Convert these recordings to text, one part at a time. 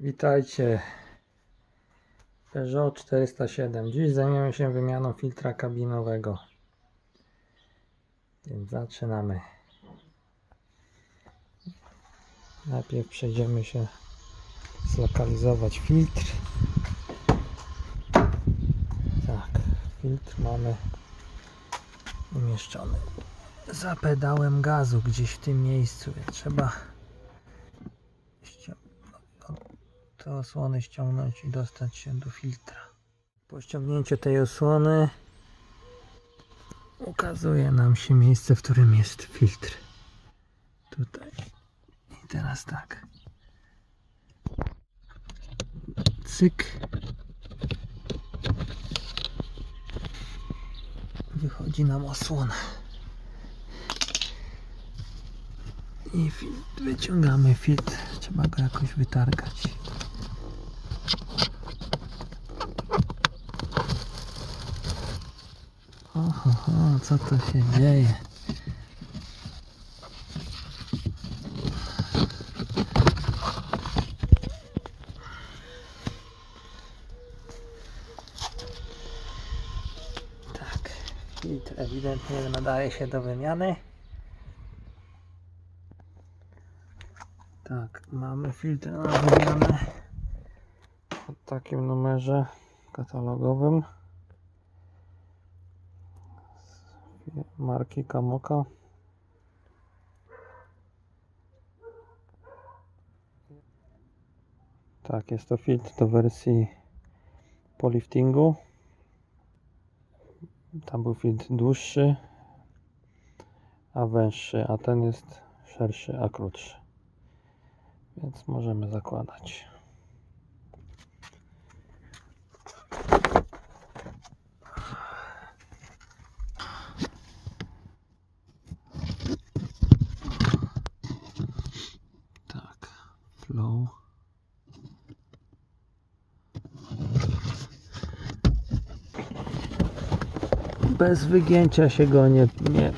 Witajcie. Peugeot 407. Dziś zajmiemy się wymianą filtra kabinowego. Więc zaczynamy. Najpierw przejdziemy się zlokalizować filtr. Tak, filtr mamy umieszczony za pedałem gazu gdzieś w tym miejscu. Więc trzeba te osłony ściągnąć i dostać się do filtra. Po ściągnięciu tej osłony ukazuje nam się miejsce, w którym jest filtr. Tutaj. I teraz tak. Cyk. Wychodzi nam osłona. I filtr, wyciągamy filtr. Trzeba go jakoś wytargać. Co to się dzieje? Tak, filtr ewidentnie nadaje się do wymiany. Tak, mamy filtr na wymianę takim numerze katalogowym marki Kamoka. Tak, jest to filtr do wersji po liftingu. Tam był filtr dłuższy, a węższy, a ten jest szerszy, a krótszy. Więc możemy zakładać. Flow. Bez wygięcia się go nie, nie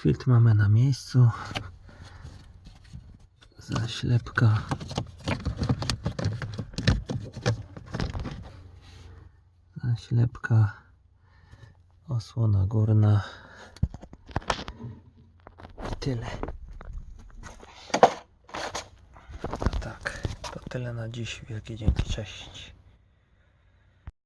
filtr mamy na miejscu. Zaślepka. Zaślepka. Osłona górna. I tyle. No tak, to tyle na dziś. Wielkie dzięki, cześć.